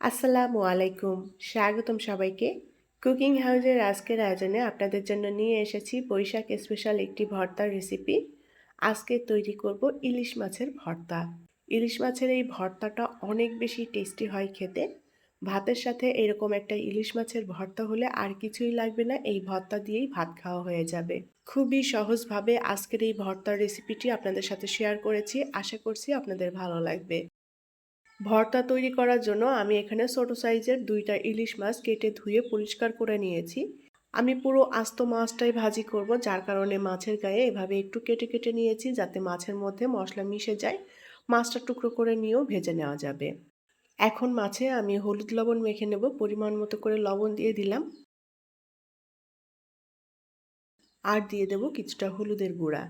আসসালামু আলাইকুম। স্বাগতম সবাইকে। কুকিং হাউসের আজকের আয়োজনে আপনাদের জন্য নিয়ে এসেছি বৈশাখ স্পেশাল একটি ভর্তার রেসিপি। আজকে তৈরি করব ইলিশ মাছের ভর্তা। ইলিশ মাছের এই ভর্তাটা অনেক বেশি টেস্টি হয় খেতে। ভাতের সাথে এরকম একটা ইলিশ মাছের ভর্তা হলে আর কিছুই লাগবে না, এই ভর্তা দিয়েই ভাত খাওয়া হয়ে যাবে। খুবই সহজভাবে আজকের এই ভর্তার রেসিপিটি আপনাদের সাথে শেয়ার করেছি। আশা করছি আপনাদের ভালো লাগবে। ভর্তা তৈরি করার জন্য আমি এখানে ছোটো সাইজের দুইটা ইলিশ মাছ কেটে ধুয়ে পরিষ্কার করে নিয়েছি। আমি পুরো আস্ত মাছটাই ভাজি করব, যার কারণে মাছের গায়ে এভাবে একটু কেটে কেটে নিয়েছি, যাতে মাছের মধ্যে মশলা মিশে যায়। মাছটা টুকরো করে নিয়েও ভেজে নেওয়া যাবে। এখন মাছে আমি হলুদ লবণ মেখে নেব, পরিমাণ মতো করে লবণ দিয়ে দিলাম। আর দিয়ে দেব কিছুটা হলুদের গুঁড়া।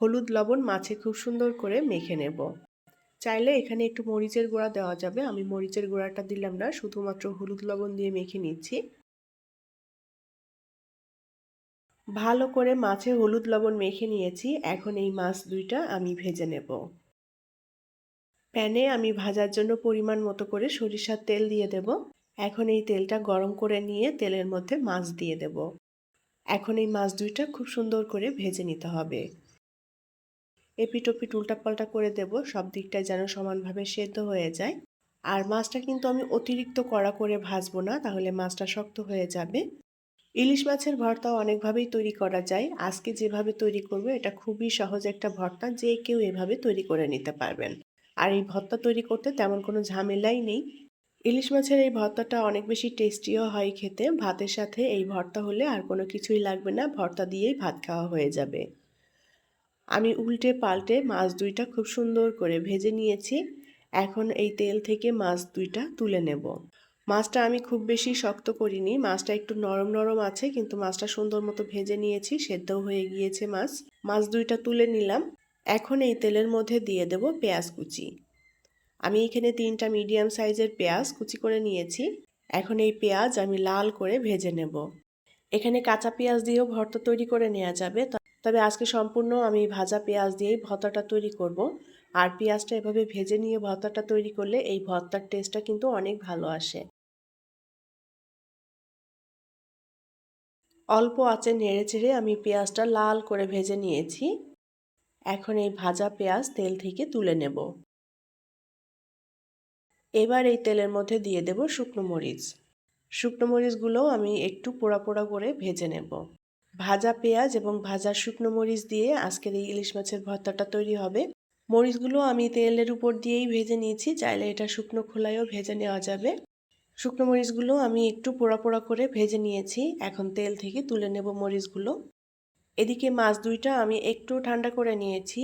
হলুদ লবণ মাছে খুব সুন্দর করে মেখে নেব। চাইলে এখানে একটু মরিচের গুঁড়া দেওয়া যাবে। আমি মরিচের গুঁড়াটা দিলাম না, শুধুমাত্র হলুদ লবণ দিয়ে মেখে নিচ্ছি। ভালো করে মাছে হলুদ লবণ মেখে নিয়েছি। এখন এই মাছ দুইটা আমি ভেজে নেব। প্যানে আমি ভাজার জন্য পরিমাণ মতো করে সরিষার তেল দিয়ে দেব। এখন এই তেলটা গরম করে নিয়ে তেলের মধ্যে মাছ দিয়ে দেব। এখন এই মাছ দুইটা খুব সুন্দর করে ভেজে নিতে হবে। এপিটোপিট উল্টাপাল্টা করে দেব, সব দিকটা যেন সমানভাবে সেদ্ধ হয়ে যায়। আর মাছটা কিন্তু আমি অতিরিক্ত কড়া করে ভাজবো না, তাহলে মাছটা শক্ত হয়ে যাবে। ইলিশ মাছের ভর্তা অনেকভাবেই তৈরি করা যায়। আজকে যেভাবে তৈরি করব, এটা খুবই সহজ একটা ভর্তা, যে কেউ এভাবে তৈরি করে নিতে পারবেন। আর এই ভর্তা তৈরি করতে তেমন কোনো ঝামেলাই নেই। ইলিশ মাছের এই ভর্তাটা অনেক বেশি টেস্টিও হয় খেতে। ভাতের সাথে এই ভর্তা হলে আর কোনো কিছুই লাগবে না, ভর্তা দিয়েই ভাত খাওয়া হয়ে যাবে। আমি উল্টে পাল্টে মাছ দুইটা খুব সুন্দর করে ভেজে নিয়েছি। এখন এই তেল থেকে মাছ দুইটা তুলে নেব। মাছটা আমি খুব বেশি শক্ত করিনি। মাছটা একটু নরম নরম আছে, কিন্তু মাছটা সুন্দর মতো ভেজে নিয়েছি সেদ্ধ হয়ে গিয়েছে মাছ। মাছ দুইটা তুলে নিলাম। এখন এই তেলের মধ্যে দিয়ে দেব পেঁয়াজ কুচি। আমি এখানে তিনটা মিডিয়াম সাইজের পেঁয়াজ কুচি করে নিয়েছি। এখন এই পেঁয়াজ আমি লাল করে ভেজে নেব। এখানে কাঁচা পেঁয়াজ দিয়েও ভর্তা তৈরি করে নেওয়া যাবে তবে আজকে সম্পূর্ণ আমি ভাজা পেঁয়াজ দিয়েই ভর্তাটা তৈরি করব। আর পেঁয়াজটা এভাবে ভেজে নিয়ে ভর্তাটা তৈরি করলে এই ভর্তার টেস্টটা কিন্তু অনেক ভালো আসে। অল্প আঁচে নেড়ে চেড়ে আমি পেঁয়াজটা লাল করে ভেজে নিয়েছি। এখন এই ভাজা পেঁয়াজ তেল থেকে তুলে নেব। এবার এই তেলের মধ্যে দিয়ে দেব শুকনো মরিচ। শুকনো মরিচগুলোও আমি একটু পোড়া পোড়া করে ভেজে নেব। ভাজা পেঁয়াজ এবং ভাজা শুকনো মরিচ দিয়ে আজকের এই ইলিশ মাছের ভর্তাটা তৈরি হবে। মরিচগুলো আমি তেলের উপর দিয়েই ভেজে নিয়েছি, চাইলে এটা শুকনো খোলায়ও ভেজে নেওয়া যাবে। শুকনো মরিচগুলো আমি একটু পোড়া পোড়া করে ভেজে নিয়েছি, এখন তেল থেকে তুলে নেব মরিচগুলো। এদিকে মাছ দুইটা আমি একটু ঠান্ডা করে নিয়েছি,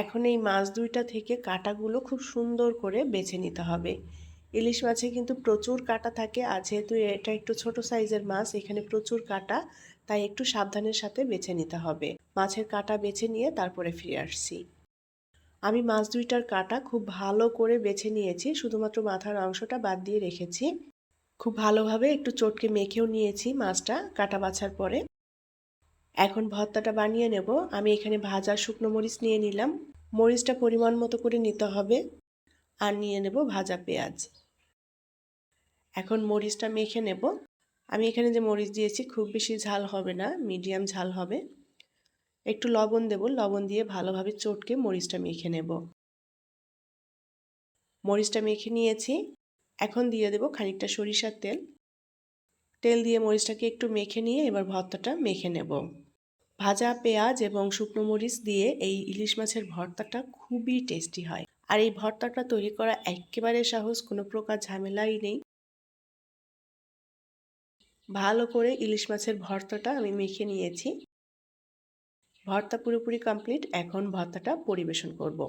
এখন এই মাছ দুইটা থেকে কাটাগুলো খুব সুন্দর করে বেছে নিতে হবে। ইলিশ মাছে কিন্তু প্রচুর কাটা থাকে, আর যেহেতু এটা একটু ছোট সাইজের মাছ, এখানে প্রচুর কাটা তাই একটু সাবধানের সাথে বেছে নিতে হবে। মাছের কাটা বেছে নিয়ে তারপরে ফিরে আসছি। আমি মাছ দুইটার কাটা খুব ভালো করে বেছে নিয়েছি, শুধুমাত্র মাথার অংশটা বাদ দিয়ে রেখেছি। খুব ভালোভাবে একটু চটকে মেখেও নিয়েছি মাছটা কাটা বাছার পরে। এখন ভর্তাটা বানিয়ে নেব। আমি এখানে ভাজা শুকনো মরিচ নিয়ে নিলাম। মরিচটা পরিমাণ মতো করে নিতে হবে আর নিয়ে নেব ভাজা পেঁয়াজ। এখন মরিচটা মেখে নেব। আমি এখানে যে মরিচ দিয়েছি, খুব বেশি ঝাল হবে না, মিডিয়াম ঝাল হবে। একটু লবণ দেব, লবণ দিয়ে ভালোভাবে চটকে মরিচটা মেখে নেব। মরিচটা মেখে নিয়েছি। এখন দিয়ে দেব খানিকটা সরিষার তেল। তেল দিয়ে মরিচটাকে একটু মেখে নিয়ে এবার ভর্তাটা মেখে নেব। ভাজা পেঁয়াজ এবং শুকনো মরিচ দিয়ে এই ইলিশ মাছের ভর্তাটা খুবই টেস্টি হয়। আর এই ভর্তাটা তৈরি করা একেবারে সহজ, কোনো প্রকার ঝামেলাই নেই। ভালো করে ইলিশ মাছের ভর্তাটা আমি মেখে নিয়েছি। ভর্তা পুরোপুরি কমপ্লিট এখন ভর্তাটা পরিবেশন করব।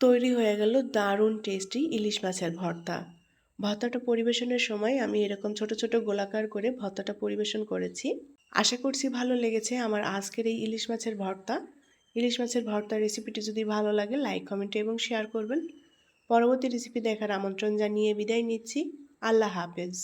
তৈরি হয়ে গেল দারুণ টেস্টি ইলিশ মাছের ভর্তা। ভর্তাটা পরিবেশনের সময় আমি এরকম ছোট ছোট গোলাকার করে ভর্তাটা পরিবেশন করেছি। আশা করছি ভালো লেগেছে আমার আজকের এই ইলিশ মাছের ভর্তা। ইলিশ মাছের ভর্তার রেসিপিটি যদি ভালো লাগে লাইক কমেন্ট এবং শেয়ার করবেন। পরবর্তী রেসিপি দেখার আমন্ত্রণ জানিয়ে বিদায় নিচ্ছি। আল্লাহ হাফেজ।